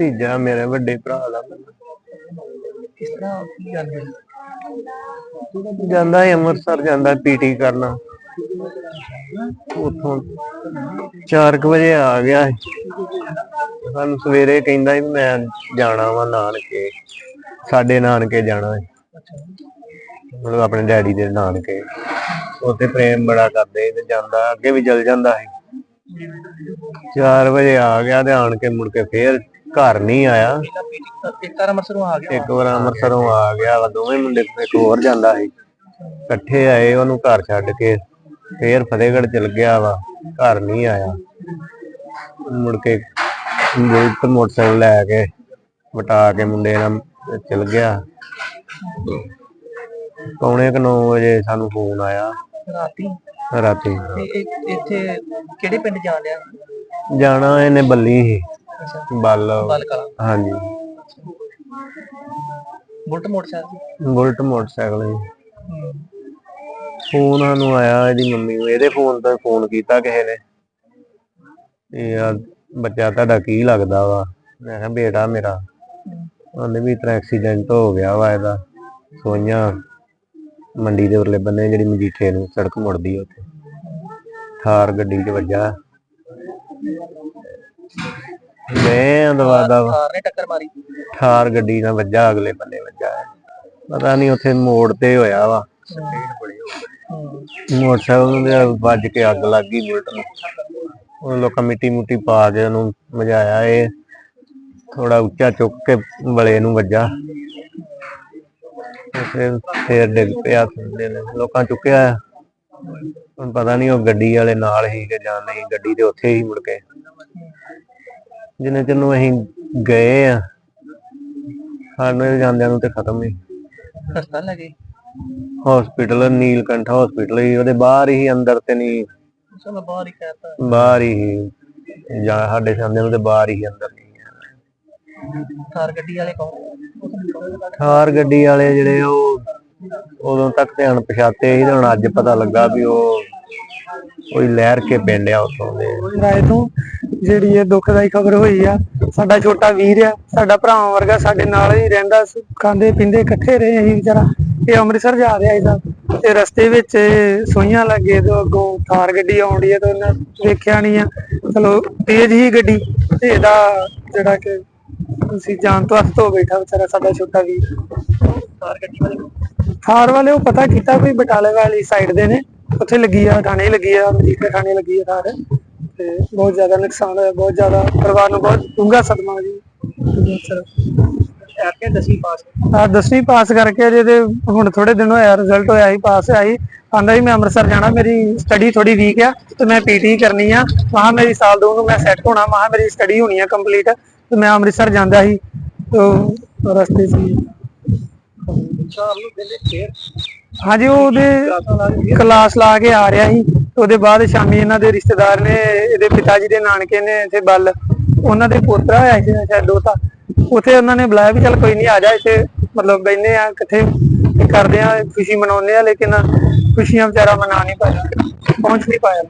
ਭਤੀਜਾ ਮੇਰੇ ਵੱਡੇ ਭਰਾ ਦਾ। ਕਿਸ ਤਰ੍ਹਾਂ ਕੀ ਗੱਲ ਹੋਈ? ਜਾਂਦਾ ਹੈ ਅੰਮ੍ਰਿਤਸਰ ਜਾਂਦਾ ਪੀਟੀ ਕਰਨਾ। ਉਥੋਂ 4 ਵਜੇ ਆ ਗਿਆ। ਸਾਨੂੰ ਸਵੇਰੇ ਕਹਿੰਦਾ ਸੀ ਵੀ ਮੈਂ ਜਾਣਾ ਵਾ ਨਾਨਕੇ। ਸਾਡੇ ਨਾਨਕੇ ਜਾਣਾ ਹੈ ਮਤਲਬ ਆਪਣੇ ਡੈਡੀ ਦੇ ਨਾਨਕੇ। ਉੱਥੇ ਪ੍ਰੇਮ ਬੜਾ ਕਰਦੇ ਤੇ ਜਾਂਦਾ ਅੱਗੇ ਵੀ ਚਲ ਜਾਂਦਾ ਸੀ। 4 ਵਜੇ ਆ ਗਿਆ ਤੇ ਆਣ ਕੇ ਮੁੜ ਕੇ ਫੇਰ ਘਰ ਨਹੀਂ ਆਇਆ। ਇੱਕ ਵਾਰ ਅੰਮ੍ਰਿਤਸਰੋਂ ਆ ਗਿਆ। ਇੱਕ ਵਾਰ ਅੰਮ੍ਰਿਤਸਰੋਂ ਆ ਗਿਆ ਵਾ ਦੋਵੇਂ ਮੁੰਡੇ ਇੱਕ ਹੋਰ ਜਾਂਦਾ ਸੀ। ਇਕੱਠੇ ਆਏ ਉਹਨੂੰ ਘਰ ਛੱਡ ਕੇ ਫੇਰ ਫਤਿਹਗੜ੍ਹ ਚਲ ਗਿਆ ਵਾ ਘਰ ਨਹੀਂ ਆਇਆ। ਮੁੜ ਕੇ ਬੁਲਟ ਮੋਟਰਸਾਈਕਲ ਲੈ ਕੇ ਵਟਾ ਕੇ ਮੁੰਡੇ ਨਾਲ ਚਲ ਗਿਆ। ਪੌਣੇ ਕੁ ਨੌ ਵਜੇ ਸਾਨੂੰ ਫੋਨ ਆਇਆ। ਰਾਤੀ? ਰਾਤੀ। ਇੱਥੇ ਕਿਹੜੇ ਪਿੰਡ ਜਾਣ ਡਿਆ? ਜਾਣਾ ਇਹਨੇ ਬੱਲੀ ਸੀ। ਅੱਛਾ। ਬੱਲ। ਬਲ ਕਲਾ। ਹਾਂਜੀ। ਬੁਲਟ ਮੋਟਰਸਾਈਕਲ ਬੁਲਟ ਮੋਟਰਸਾਈਕਲ ਹੂੰ। ਫੋਨ ਸਾਨੂੰ ਆਇਆ ਇਹਦੀ ਮੰਮੀ ਨੂੰ। ਇਹਦੇ ਫੋਨ ਤੋਂ ਫੋਨ ਕੀਤਾ ਕਿਸੇ ਨੇ। ਇਹ ਆ ਬੱਚਾ ਤੁਹਾਡਾ ਕੀ ਲੱਗਦਾ ਵਾ? ਮੈਂ ਕਿਹਾ ਬੇਟਾ ਮੇਰਾ। ਉਹਨੇ ਵੀ ਇਤਨਾ ਐਕਸੀਡੈਂਟ ਹੋ ਗਿਆ ਵਾ ਇਹਦਾ। ਸੋਈਆਂ ਮੰਡੀ ਦੇ ਉਰਲੇ ਬੰਨੇ ਜਿਹੜੀ ਮਜੀਠੇ ਨੂੰ ਸੜਕ ਮੁੜਦੀ ਆ ਉੱਥੇ। ਥਾਰ ਗੱਡੀ 'ਚ ਵੱਜਾ। ਮੈਂ ਦਵਾਦਾ ਕਾਰ ਨੇ ਟੱਕਰ ਮਾਰੀ। ਥਾਰ ਗੱਡੀ ਨਾਲ ਵੱਜਾ ਅਗਲੇ ਬੰਨੇ ਵੱਜਾ। ਪਤਾ ਨਹੀਂ ਉੱਥੇ ਮੋੜ ਤੇ ਹੋਇਆ ਵਾ। ਮੋਟਰਸਾਈਕਲ ਨੂੰ ਤੇ ਵੱਜ ਕੇ ਅੱਗ ਲੱਗ ਗਈ ਬੁਲਟ ਨੂੰ ਉਹ ਲੋਕਾਂ ਮਿੱਟੀ ਮੁੱਟੀ ਪਾ ਕੇ ਉਹਨੂੰ ਮਜਾਇਆ ਇਹ ਥੋੜਾ ਉੱਚਾ ਚੁੱਕ ਕੇ ਵਲੇ ਨੂੰ ਵੱਜਾ। ਫਿਰ ਫੇਰ ਡਿੱਗ ਪਿਆ ਥੱਲੇ ਨੂੰ। ਲੋਕਾਂ ਚੁੱਕਿਆ ਹੁਣ ਪਤਾ ਨਹੀਂ ਉਹ ਗੱਡੀ ਵਾਲੇ ਨਾਲ ਹੀ ਕਿ ਜਾਂ ਨਹੀਂ ਗੱਡੀ ਤੇ ਉੱਥੇ ਹੀ ਮੁੜ ਕੇ। ਜਿੰਨੇ ਚਿਰ ਨੂੰ ਅਸੀਂ ਗਏ ਆ ਸਾਨੂੰ ਜਾਂਦਿਆਂ ਨੂੰ ਤੇ ਖਤਮ ਹੀ। ਹਸਪਤਾਲ ਲੱਗੇ ਹਸਪੀਟਲ ਨੀਲਕੰਠ ਹਸਪੀਟਲ ਹੀ ਉਹਦੇ ਬਾਹਰ ਹੀ ਅੰਦਰ ਤੇ ਨਹੀਂ। ਚਲੋ ਬਾਹਰ ਹੀ ਕਹਿਤਾ। ਬਾਹਰ ਹੀ ਜਾਂ ਸਾਡੇ ਸਾਹਮਣੇ ਨੂੰ ਤੇ ਬਾਹਰ ਹੀ ਅੰਦਰ ਨਹੀਂ ਕਾਰ ਗੱਡੀ ਵਾਲੇ ਕੌਣ? ਥਾਰ ਗੱਡੀ ਵਾਲੇ ਜਿਹੜੇ ਉਹ ਉਦੋਂ ਤੱਕ ਤੇ ਅਣਪਛਾਤੇ ਸੀ ਤੇ ਹੁਣ ਅੱਜ ਪਤਾ ਲੱਗਾ ਵੀ ਉਹ ਕੋਈ ਲਹਿਰ ਕੇ ਪਿੰਡ ਆ ਉੱਥੋਂ ਦੇ। ਰਾਏ ਤੋਂ ਜਿਹੜੀ ਇਹ ਦੁਖਦਾਈ ਖਬਰ ਹੋਈ ਆ ਸਾਡਾ ਛੋਟਾ ਵੀਰ ਆ ਸਾਡਾ ਭਰਾ ਵਰਗਾ ਸਾਡੇ ਨਾਲ ਹੀ ਰਹਿੰਦਾ ਸੀ, ਖਾਂਦੇ ਪੀਂਦੇ ਇਕੱਠੇ ਰਹੇ ਅਸੀਂ ਵਿਚਾਰਾ। ਇਹ ਅੰਮ੍ਰਿਤਸਰ ਜਾ ਰਿਹਾ ਇਹਦਾ ਤੇ ਰਸਤੇ ਵਿੱਚ ਸੋਈਆਂ ਲੱਗੇ ਤੋਂ ਅੱਗੋਂ ਥਾਰ ਗੱਡੀ ਆਉਂਦੀ ਹੈ ਤੇ ਉਹਨੇ ਵੇਖਿਆ ਨਹੀਂ ਆ। ਚਲੋ ਤੇਜ਼ ਹੀ ਗੱਡੀ। ਤੇ ਇਹਦਾ ਜਿਹੜਾ ਕਿ ਤੁਸੀਂ ਜਾਨ ਤੋਂ ਹੱਥ ਹੋ ਬੈਠਾ ਵਿਚਾਰਾ ਸਾਡਾ ਛੋਟਾ ਵੀਰ। ਕਾਰ ਗੱਡੀ ਵਾਲੇ? ਥਾਰ ਵਾਲੇ ਉਹ ਪਤਾ ਕੀਤਾ ਕੋਈ ਬਟਾਲੇ ਵਾਲੀ ਸਾਈਡ ਦੇ ਨੇ। ਉੱਥੇ ਲੱਗੀ ਆ, ਥਾਣੇ ਲੱਗੀ ਆ ਮਜੀਠਾ ਥਾਣੇ ਲੱਗੀ ਆ ਥਾਰ। ਤੇ ਬਹੁਤ ਜ਼ਿਆਦਾ ਨੁਕਸਾਨ ਹੋਇਆ, ਬਹੁਤ ਜ਼ਿਆਦਾ ਪਰਿਵਾਰ ਨੂੰ ਬਹੁਤ ਡੂੰਘਾ ਸਦਮਾ ਜੀ। ਐਰ ਕੇ ਪਾਸ ਆ ਦਸਵੀਂ ਪਾਸ ਕਰਕੇ ਅਜੇ ਤੇ ਹੁਣ ਥੋੜੇ ਦਿਨ ਹੋਇਆ ਰਿਜ਼ਲਟ ਹੋਇਆ ਸੀ, ਪਾਸ ਹੋਇਆ ਆਂਦਾ ਸੀ ਮੈਂ ਅੰਮ੍ਰਿਤਸਰ ਜਾਣਾ, ਮੇਰੀ ਸਟੱਡੀ ਥੋੜੀ ਵੀਕ ਆ, ਤੇ ਮੈਂ ਪੀਟੀ ਕਰਨੀ ਆ। ਮਹਾ ਮੇਰੀ ਸਾਲ ਦੋ ਨੂੰ ਮੈਂ ਸੈੱਟ ਹੋਣਾ ਮਹਾ ਮੇਰੀ ਸਟੱਡੀ ਹੋਣੀ ਆ ਕੰਪਲੀਟ ਤੇ ਮੈਂ ਅੰਮ੍ਰਿਤਸਰ ਜਾਂਦਾ ਸੀ। ਰਸਤੇ 'ਚ ਸ਼ਾਮ ਨੂੰ ਵੇਲੇ ਫੇਰ ਹਾਂਜੀ, ਉਹਦੇ ਕਲਾਸ ਲਾ ਕੇ ਆ ਰਿਹਾ ਸੀ। ਉਹਦੇ ਬਾਅਦ ਸ਼ਾਮੀ ਇਹਨਾਂ ਦੇ ਰਿਸ਼ਤੇਦਾਰ ਨੇ, ਇਹਦੇ ਪਿਤਾ ਜੀ ਦੇ ਨਾਨਕੇ ਨੇ ਇੱਥੇ ਬੱਲ ਉਹਨਾਂ ਦੇ ਪੋਤਰਾ ਹੋਇਆ ਸੀ, ਸ਼ਾਇਦ ਦੋਤਾ ਉੱਥੇ ਉਹਨਾਂ ਨੇ ਬੁਲਾਇਆ ਵੀ ਚੱਲ ਕੋਈ ਨਹੀਂ ਆ ਜਾ ਇੱਥੇ, ਮਤਲਬ ਬੈਠਨੇ ਆ, ਇਕੱਠੇ ਕਰਦੇ ਆ, ਖੁਸ਼ੀ ਮਨਾਉਂਦੇ ਆ, ਲੇਕਿਨ ਖੁਸ਼ੀਆਂ ਵਿਚਾਰਾ ਮਨਾ ਨਹੀਂ ਪਾਇਆ, ਪਹੁੰਚ ਨਹੀਂ ਪਾਇਆ।